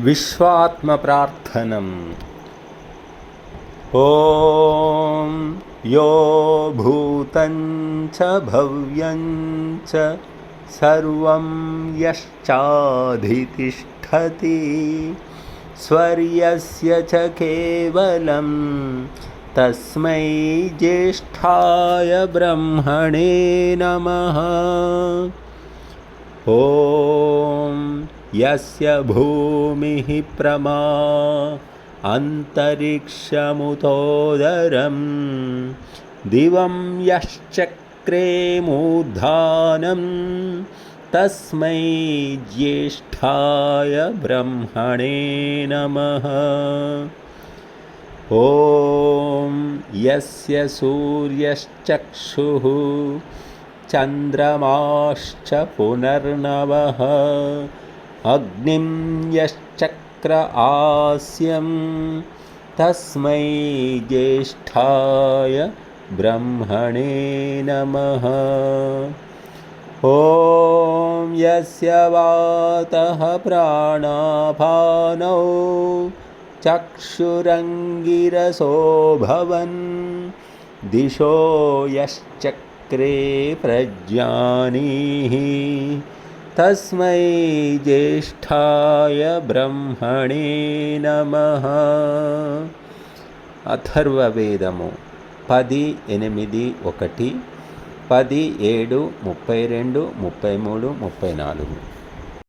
विश्वात्मप्रार्थनम्। ॐ यो भूतं च भव्यं च सर्वं यश्चाधितिष्ठति। स्वर्यस्य च केवलं तस्मै ज्येष्ठाय ब्रह्मणे नमः। ॐ यस्य भूमिः प्रमा अन्तरिक्षमुतोदरं दिवं यश्चक्रे मूर्धानं तस्मै ज्येष्ठाय ब्रह्मणे नमः। ॐ यस्य सूर्यश्चक्षुः चन्द्रमाश्च पुनर्नवः अग्निं यश्चक्र आस्यं तस्मै ज्येष्ठाय ब्रह्मणे नमः। ॐ यस्य वातः प्राणापानौ चक्षुरङ्गिरसो भवन् दिशो यश्चक्रे प्रज्ञानीः तस्मै ज्येष्ठाय బ్రహ్మణే నమః అథర్వవేదము పది ఎనిమిది ఒకటి పది ఏడు ముప్పై రెండు ముప్పై మూడు ముప్పై నాలుగు